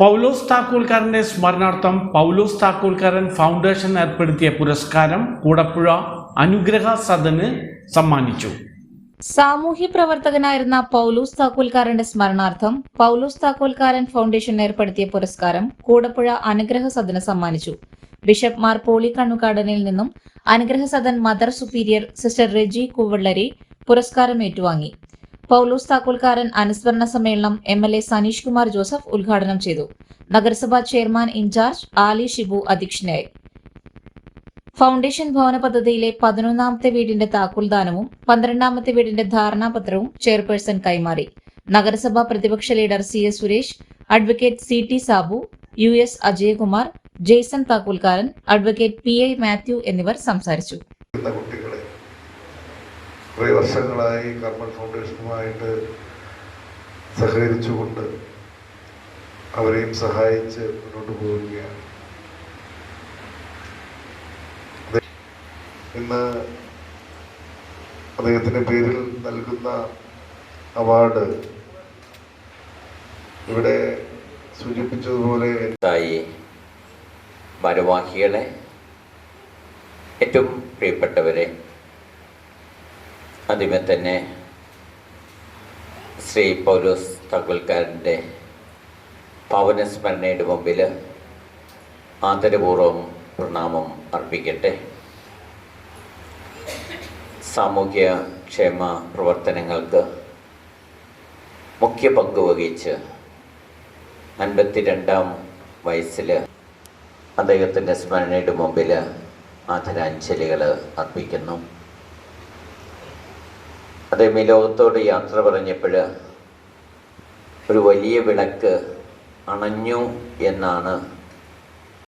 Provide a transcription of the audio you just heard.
പൗലോസ് താക്കോൽക്കാരന്റെ സ്മരണാർത്ഥം പൗലോസ് Thakkolkaran foundation ഏർപ്പെടുത്തിയ പുരസ്കാരം കൂടപ്പുഴ അനുഗ്രഹ സദന് സമ്മാനിച്ചു. സാമൂഹ്യ പ്രവർത്തകനായിരുന്ന പൗലൂസ് താക്കോൽക്കാരന്റെ സ്മരണാർത്ഥം പൗലൂസ് താക്കോൽക്കാരൻ ഫൗണ്ടേഷൻ ഏർപ്പെടുത്തിയ പുരസ്കാരം കൂടപ്പുഴ അനുഗ്രഹ സദന് സമ്മാനിച്ചു. ബിഷപ്പ് മാർ പോളി കണ്ണുകാടനിൽ നിന്നും Anugraha Sadan mother superior sister Reji Koovallari പുരസ്കാരം ഏറ്റുവാങ്ങി. പൗലൂസ് താക്കോൽക്കാരൻ അനുസ്മരണ സമ്മേളനം M L A Saneesh Kumar Joseph ഉദ്ഘാടനം ചെയ്തു. നഗരസഭാ ചെയർമാൻ ഇൻചാർജ് ആലി ഷിബു അധ്യക്ഷനായി. ഫൗണ്ടേഷൻ ഭവന പദ്ധതിയിലെ പതിനൊന്നാമത്തെ വീടിന്റെ താക്കോൽദാനവും പന്ത്രണ്ടാമത്തെ വീടിന്റെ ധാരണാപത്രവും ചെയർപേഴ്സൺ കൈമാറി. നഗരസഭാ പ്രതിപക്ഷ leader C S Suresh advocate C T Sabu U S Ajayakumar Jaison Thakkolkkaran advocate P I Mathew എന്നിവർ സംസാരിച്ചു. കുറേ വർഷങ്ങളായി കർമ്മൽ ഫൗണ്ടേഷനുമായിട്ട് സഹകരിച്ചുകൊണ്ട് അവരെയും സഹായിച്ച് മുന്നോട്ട് പോവുകയാണ്. ഇന്ന് അദ്ദേഹത്തിന്റെ പേരിൽ നൽകുന്ന അവാർഡ് ഇവിടെ സൂചിപ്പിച്ചതുപോലെ ഭാരവാഹികളെ ഏറ്റവും പ്രിയപ്പെട്ടവരെ ആദ്യമേ തന്നെ ശ്രീ പൗലോസ് തകവൽക്കാരന്റെ പവനസ്മരണയുടെ മുമ്പിൽ ആദരപൂർവം പ്രണാമം അർപ്പിക്കട്ടെ. സാമൂഹ്യ ക്ഷേമ പ്രവർത്തനങ്ങൾക്ക് മുഖ്യ പങ്ക് വഹിച്ച് അൻപത്തിരണ്ടാം വയസ്സിൽ അദ്ദേഹത്തിന്റെ സ്മരണയുടെ മുമ്പിൽ ആദരാഞ്ജലികൾ അർപ്പിക്കുന്നു. അദ്ദേഹം ഈ ലോകത്തോട് യാത്ര പറഞ്ഞപ്പോൾ ഒരു വലിയ വിളക്ക് അണഞ്ഞു എന്നാണ്